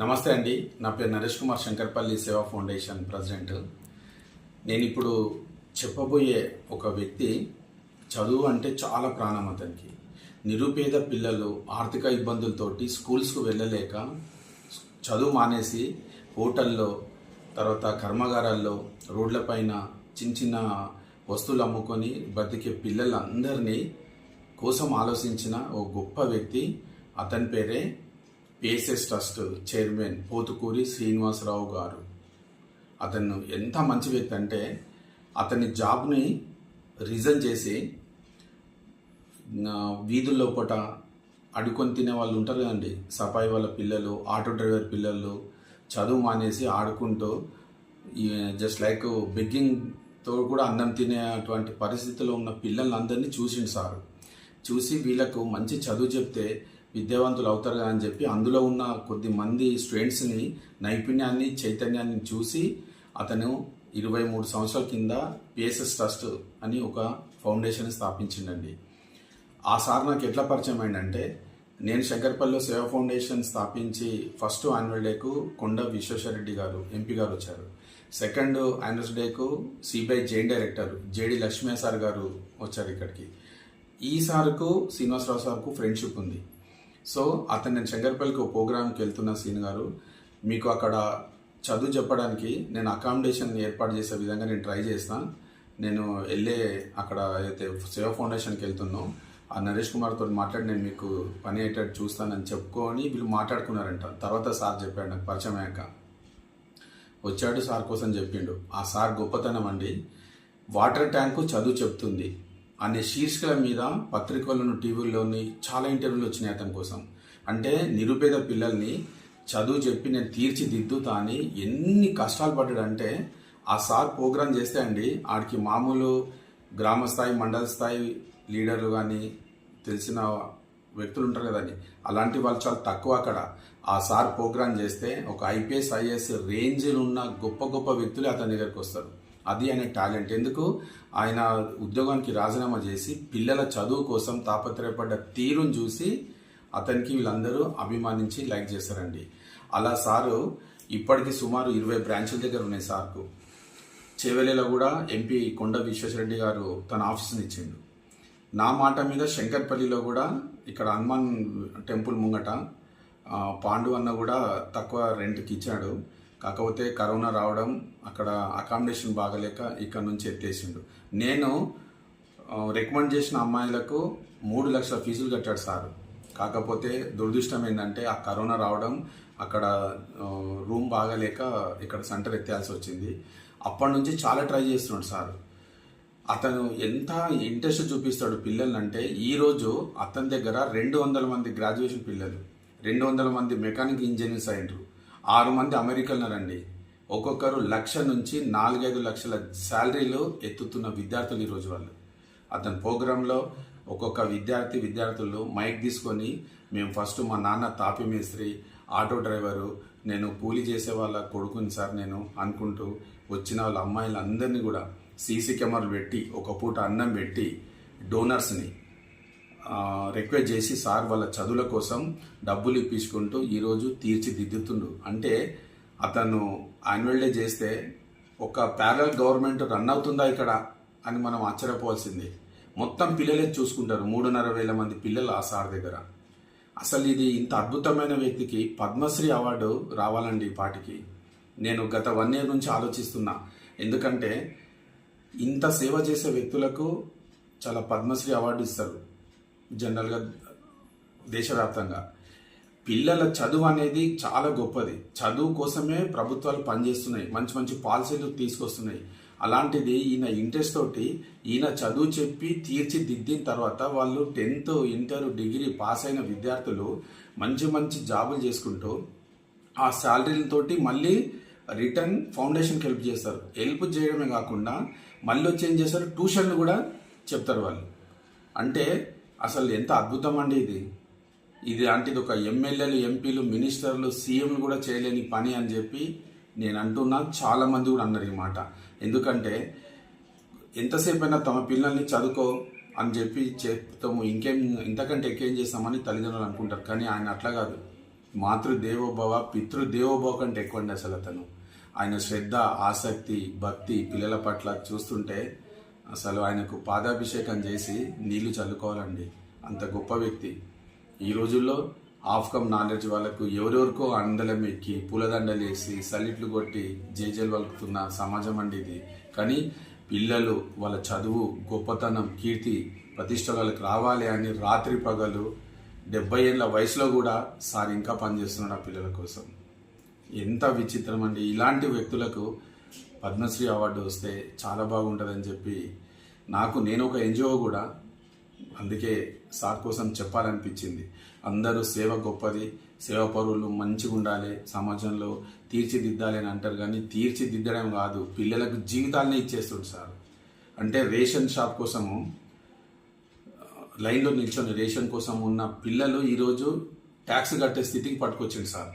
నమస్తే అండి. నా పేరు నరేష్ కుమార్ శంకర్పల్లి సేవా ఫౌండేషన్ ప్రెసిడెంట్. నేను ఇప్పుడు చెప్పబోయే ఒక వ్యక్తి చదువు అంటే చాలా ప్రాణం అతనికి. నిరుపేద పిల్లలు ఆర్థిక ఇబ్బందులతోటి స్కూల్స్కు వెళ్ళలేక చదువు మానేసి హోటల్లో తర్వాత కర్మాగారాల్లో రోడ్లపైన చిన్న చిన్న వస్తువులు అమ్ముకొని బతికే పిల్లలందరినీ కోసం ఆలోచించిన ఓ గొప్ప వ్యక్తి. అతని పేరే PSS trust chairman Pothukuri Srinivasarao garu. అతను ఎంత మంచి వ్యక్తి అంటే అతని జాబ్ని రిజైన్ చేసి వీధుల్లో పూట అడుకొని తినే వాళ్ళు ఉంటారు కదండి. సఫాయి వాళ్ళ పిల్లలు ఆటో డ్రైవర్ పిల్లలు చదువు మానేసి ఆడుకుంటూ జస్ట్ లైక్ బెగ్గింగ్తో కూడా అన్నం తినేటువంటి పరిస్థితిలో ఉన్న పిల్లలందరినీ చూసిండు సారు. చూసి వీళ్ళకు మంచి చదువు చెప్తే విద్యావంతులు అవుతారు అని చెప్పి అందులో ఉన్న కొద్ది మంది స్టూడెంట్స్ని నైపుణ్యాన్ని చైతన్యాన్ని చూసి అతను ఇరవై మూడు సంవత్సరాల కింద పిఎస్ఎస్ ట్రస్ట్ అని ఒక ఫౌండేషన్ స్థాపించిండండి. ఆ సార్ నాకు ఎట్లా పరిచయం అయిందంటే నేను శంకర్పల్లిలో సేవ ఫౌండేషన్ స్థాపించి ఫస్ట్ యాన్యువల్ డేకు కొండ విశ్వేశ్వరరెడ్డి గారు ఎంపీ గారు వచ్చారు. సెకండ్ యాన్యువల్ డేకు CBI Jain director JD Lakshmi sir garu వచ్చారు ఇక్కడికి. ఈ సార్కు శ్రీనివాసరావు సార్కు ఫ్రెండ్షిప్ ఉంది. సో అతను నేను శంకర్పల్లికి ఒక ప్రోగ్రామ్కి వెళ్తున్న సీన్ గారు మీకు అక్కడ చదువు చెప్పడానికి నేను అకామిడేషన్ ఏర్పాటు చేసే విధంగా నేను ట్రై చేస్తాను నేను వెళ్ళే అక్కడ అయితే సేవ ఫౌండేషన్కి వెళ్తున్నాం ఆ నరేష్ కుమార్తో మాట్లాడి నేను మీకు పని అయ్యేటట్టు చూస్తానని చెప్పుకొని వీళ్ళు మాట్లాడుకున్నారంట. తర్వాత సార్ చెప్పాడు నాకు పరిచయం అయ్యాక. వచ్చాడు సార్ కోసం చెప్పిండు. ఆ సార్ గొప్పతనం అండి. వాటర్ ట్యాంకు చదువు చెప్తుంది. అనే శీర్షికల మీద పత్రికలను టీవీల్లోని చాలా ఇంటర్వ్యూలు వచ్చినాయి అతని కోసం. అంటే నిరుపేద పిల్లల్ని చదువు చెప్పి నేను తీర్చిదిద్దుతా అని ఎన్ని కష్టాలు పడ్డాడంటే ఆ సార్ ప్రోగ్రామ్ చేస్తే అండి ఆడికి మామూలు గ్రామ స్థాయి మండల స్థాయి లీడర్లు కానీ తెలిసిన వ్యక్తులు ఉంటారు కదండి అలాంటి వాళ్ళు చాలా తక్కువ అక్కడ. ఆ సార్ ప్రోగ్రామ్ చేస్తే ఒక ఐపీఎస్ ఐఏఎస్ రేంజ్ ఉన్న గొప్ప గొప్ప వ్యక్తులు అతని దగ్గరికి వస్తారు. అది ఆయన టాలెంట్. ఎందుకు? ఆయన ఉద్యోగానికి రాజీనామా చేసి పిల్లల చదువు కోసం తాపత్రయపడ్డ తీరును చూసి అతనికి వీళ్ళందరూ అభిమానించి లైక్ చేశారండి. అలా సారు ఇప్పటికి సుమారు ఇరవై బ్రాంచ్ల దగ్గర ఉన్నాయి సార్కు. చేవెలిలో కూడా ఎంపీ కొండ విశ్వేశ్వరరెడ్డి గారు తన ఆఫీస్ని ఇచ్చిండు. నా మాట మీద శంకర్పల్లిలో కూడా ఇక్కడ హనుమాన్ టెంపుల్ ముంగట పాండు అన్న కూడా తక్కువ రెంట్కి ఇచ్చాడు. కాకపోతే కరోనా రావడం అక్కడ అకామిడేషన్ బాగలేక ఇక్కడ నుంచి ఎత్తేసిండు. నేను రికమెండ్ చేసిన అమ్మాయిలకు మూడు లక్షల ఫీజులు కట్టాడు సార్. కాకపోతే దురదృష్టం ఏంటంటే ఆ కరోనా రావడం అక్కడ రూమ్ బాగలేక ఇక్కడ సెంటర్ ఎత్తేయాల్సి వచ్చింది. అప్పటి నుంచి చాలా ట్రై చేస్తున్నాడు సార్. అతను ఎంత ఇంట్రెస్ట్ చూపిస్తాడు పిల్లలంటే ఈరోజు అతని దగ్గర రెండు వందల మంది గ్రాడ్యుయేషన్ పిల్లలు రెండు వందల మంది మెకానిక్ ఇంజనీర్స్ అయ్యారు ఆరు మంది అమెరికన్లండి ఒక్కొక్కరు లక్ష నుంచి నాలుగైదు లక్షల శాలరీలు ఎత్తుతున్న విద్యార్థులు ఈరోజు వాళ్ళు. అతని ప్రోగ్రాంలో ఒక్కొక్క విద్యార్థి విద్యార్థులు మైక్ తీసుకొని మేము ఫస్ట్ మా నాన్న తాపి మేస్త్రి ఆటో డ్రైవరు నేను కూలీ చేసే వాళ్ళ కొడుకుని సార్ నేను అనుకుంటూ వచ్చిన వాళ్ళ అమ్మాయిలందరినీ కూడా సీసీ కెమెరాలు పెట్టి ఒక పూట అన్నం పెట్టి డోనర్స్ని రిక్వెస్ట్ చేసి సార్ వాళ్ళ చదువుల కోసం డబ్బులు ఇప్పించుకుంటూ ఈరోజు తీర్చిదిద్దుతుండు. అంటే అతను యాన్యువల్ డే చేస్తే ఒక ప్యారల్ గవర్నమెంట్ రన్ అవుతుందా ఇక్కడ అని మనం ఆశ్చర్యపోవాల్సిందే. మొత్తం పిల్లలే చూసుకుంటారు. మూడున్నర వేల మంది పిల్లలు ఆ సార్ దగ్గర. అసలు ఇది ఇంత అద్భుతమైన వ్యక్తికి పద్మశ్రీ అవార్డు రావాలండి ఈ పాటికి. నేను గత వన్ ఇయర్ నుంచి ఆలోచిస్తున్నా. ఎందుకంటే ఇంత సేవ చేసే వ్యక్తులకు చాలా పద్మశ్రీ అవార్డు ఇస్తారు. జనరల్గా దేశవ్యాప్తంగా. పిల్లల చదువు అనేది చాలా గొప్పది. చదువు కోసమే ప్రభుత్వాలు పనిచేస్తున్నాయి. మంచి మంచి పాలసీలు తీసుకొస్తున్నాయి. అలాంటిది ఈయన ఇంట్రెస్ట్ తోటి ఈయన చదువు చెప్పి తీర్చిదిద్దిన తర్వాత వాళ్ళు టెన్త్ ఇంటర్ డిగ్రీ పాస్ అయిన విద్యార్థులు మంచి మంచి జాబులు చేసుకుంటూ ఆ శాలరీలతోటి మళ్ళీ రిటర్న్ ఫౌండేషన్కి హెల్ప్ చేస్తారు. హెల్ప్ చేయడమే కాకుండా మళ్ళీ వచ్చి ఏం చేస్తారు? ట్యూషన్లు కూడా చెప్తారు వాళ్ళు. అంటే అసలు ఎంత అద్భుతం అండి ఇది. ఇది లాంటిది ఒక ఎమ్మెల్యేలు ఎంపీలు మినిస్టర్లు సీఎంలు కూడా చేయలేని పని అని చెప్పి నేను అంటున్నా. చాలా మంది కూడా అన్నారు ఈ మాట. ఎందుకంటే ఎంతసేపు అయినా తమ పిల్లల్ని చదువుకో అని చెప్పి చెప్తాము ఇంకేం ఇంతకంటే ఎక్కువేం చేస్తామని తల్లిదండ్రులు అనుకుంటారు. కానీ ఆయన అట్లా కాదు. మాతృదేవోభవ పితృదేవోభవ కంటే ఎక్కువ అండి అసలు అతను. ఆయన శ్రద్ధ ఆసక్తి భక్తి పిల్లల పట్ల చూస్తుంటే అసలు ఆయనకు పాదాభిషేకం చేసి నీళ్ళు చల్లుకోవాలండి. అంత గొప్ప వ్యక్తి. ఈ రోజుల్లో ఆఫ్కమ్ నాలెడ్జ్ వాళ్ళకు ఎవరెవరికో అండలం ఎక్కి పూలదండలు వేసి సలిట్లు కొట్టి జేజేలు వలుకుతున్న సమాజం అండి ఇది. కానీ పిల్లలు వాళ్ళ చదువు గొప్పతనం కీర్తి ప్రతిష్ట వాళ్ళకి రావాలి అని రాత్రి పగలు డెబ్బై ఏళ్ళ వయసులో కూడా సార్ ఇంకా పనిచేస్తున్నాడు ఆ పిల్లల కోసం. ఎంత విచిత్రం అండి. ఇలాంటి వ్యక్తులకు పద్మశ్రీ అవార్డు వస్తే చాలా బాగుంటుందని చెప్పి నాకు నేను ఒక ఎన్జిఓ కూడా అందుకే సార్ కోసం చెప్పాలనిపించింది. అందరూ సేవ గొప్పది సేవ పరువులు మంచిగా ఉండాలి సమాజంలో తీర్చిదిద్దాలి అని అంటారు కానీ తీర్చిదిద్దడం కాదు పిల్లలకు జీవితాలనే ఇచ్చేస్తుంది సార్. అంటే రేషన్ షాప్ కోసము లైన్లో నిల్చొని రేషన్ కోసం ఉన్న పిల్లలు ఈరోజు ట్యాక్స్ కట్టే స్థితికి పట్టుకొచ్చింది సార్.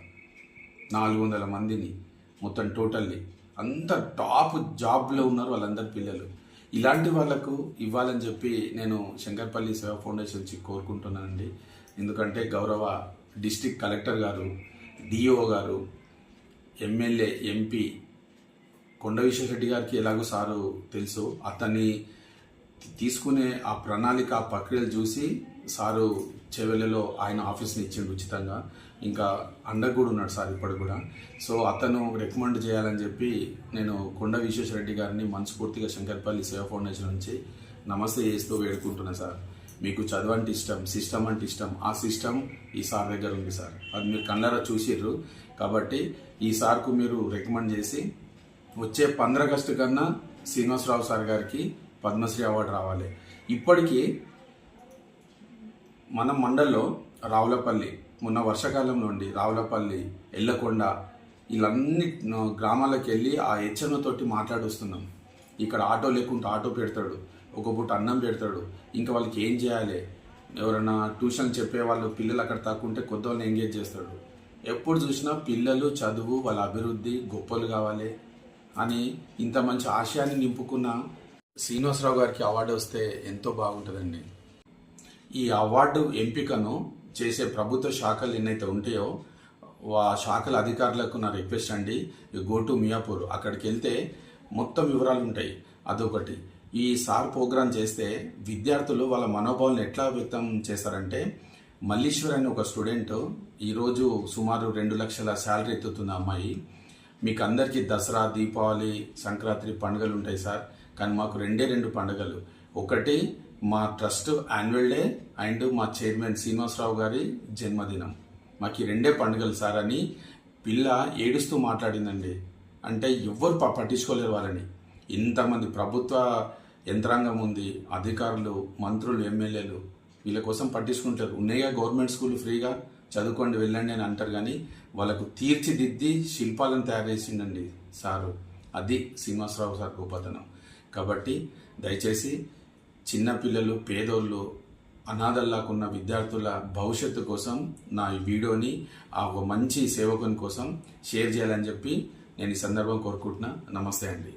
నాలుగు వందల మందిని మొత్తం టోటల్లీ అంత టాప్ జాబ్లో ఉన్నారు వాళ్ళందరి పిల్లలు. ఇలాంటి వాళ్ళకు ఇవ్వాలని చెప్పి నేను శంకర్పల్లి సేవా ఫౌండేషన్ నుంచి కోరుకుంటున్నానండి. ఎందుకంటే గౌరవ district collector garu DO garu MLA MP Konda Vishweshwarreddy గారికి ఎలాగో సారు తెలుసు. అతన్ని తీసుకునే ఆ ప్రణాళిక ఆ ప్రక్రియలు చూసి సారు చెవెలలో ఆయన ఆఫీస్ని ఇచ్చిండు ఉచితంగా. ఇంకా అండ కూడా ఉన్నాడు సార్ ఇప్పుడు కూడా. సో అతను రికమెండ్ చేయాలని చెప్పి నేను కొండ విశ్వేశ్వరరెడ్డి గారిని మనస్ఫూర్తిగా శంకర్పల్లి సేవా ఫౌండేషన్ నుంచి నమస్తే చేస్తూ వేడుకుంటున్నాను సార్. మీకు చదువు అంటే ఇష్టం సిస్టమ్ అంటే ఇష్టం. ఆ సిస్టమ్ ఈ సార్ దగ్గర ఉంది సార్. అది మీరు కన్నర చూసిర్రు. కాబట్టి ఈ సార్కు మీరు రికమెండ్ చేసి వచ్చే పంద్ర ఆగస్టు కన్నా శ్రీనివాసరావు సార్ గారికి పద్మశ్రీ అవార్డు రావాలి. ఇప్పటికీ మన మండల్లో రావులపల్లి మొన్న వర్షాకాలం నుండి రావులపల్లి ఎల్లకొండ వీళ్ళన్ని గ్రామాలకు వెళ్ళి ఆ హెచ్చనతోటి మాట్లాడొస్తున్నాం. ఇక్కడ ఆటో లేకుంటే ఆటో పెడతాడు ఒక పూట అన్నం పెడతాడు ఇంకా వాళ్ళకి ఏం చేయాలి? ఎవరైనా ట్యూషన్ చెప్పే వాళ్ళు పిల్లలు అక్కడ తక్కుంటే కొత్త వాళ్ళని ఎంగేజ్ చేస్తాడు. ఎప్పుడు చూసినా పిల్లలు చదువు వాళ్ళ అభివృద్ధి గొప్పలు కావాలి అని ఇంత మంచి ఆశయాన్ని నింపుకున్న శ్రీనివాసరావు గారికి అవార్డు వస్తే ఎంతో బాగుంటుందండి. ఈ అవార్డు ఎంపికను చేసే ప్రభుత్వ శాఖలు ఎన్నైతే ఉంటాయో ఆ శాఖల అధికారులకు నా రిక్వెస్ట్ అండి గో టు మియాపూర్ అక్కడికి వెళ్తే మొత్తం వివరాలు ఉంటాయి. అదొకటి. ఈ సార్ ప్రోగ్రాం చేస్తే విద్యార్థులు వాళ్ళ మనోభావాలను ఎట్లా వ్యక్తం చేస్తారంటే మల్లీశ్వర్ అనే ఒక స్టూడెంట్ ఈరోజు సుమారు రెండు లక్షల శాలరీ ఎత్తుతుంది అమ్మాయి. మీకు అందరికీ దసరా దీపావళి సంక్రాంతి పండుగలు ఉంటాయి సార్. కానీ మాకు రెండే రెండు పండుగలు. ఒకటి మా ట్రస్ట్ యాన్యువల్ డే అండ్ మా చైర్మన్ శ్రీనివాసరావు గారి జన్మదినం. మాకు ఈ రెండే పండుగలు సార్ అని పిల్ల ఏడుస్తూ మాట్లాడిందండి. అంటే ఎవ్వరు ప- పట్టించుకోలేరు వాళ్ళని. ఇంతమంది ప్రభుత్వ యంత్రాంగం ఉంది అధికారులు మంత్రులు ఎమ్మెల్యేలు వీళ్ళ కోసం పట్టించుకుంటారు. ఉన్నాయిగా గవర్నమెంట్ స్కూల్ ఫ్రీగా చదువుకోండి వెళ్ళండి అని అంటారు కానీ వాళ్ళకు తీర్చిదిద్ది శిల్పాలను తయారు చేసిండండి సారు. అది శ్రీనివాసరావు సార్ గొప్పతనం. కాబట్టి దయచేసి చిన్నపిల్లలు పేదోళ్ళు అనాథల్లాకున్న విద్యార్థుల భవిష్యత్తు కోసం నా ఈ వీడియోని ఆ ఒక మంచి సేవకుని కోసం షేర్ చేయాలని చెప్పి నేను ఈ సందర్భం కోరుకుంటున్నా. నమస్తే అండి.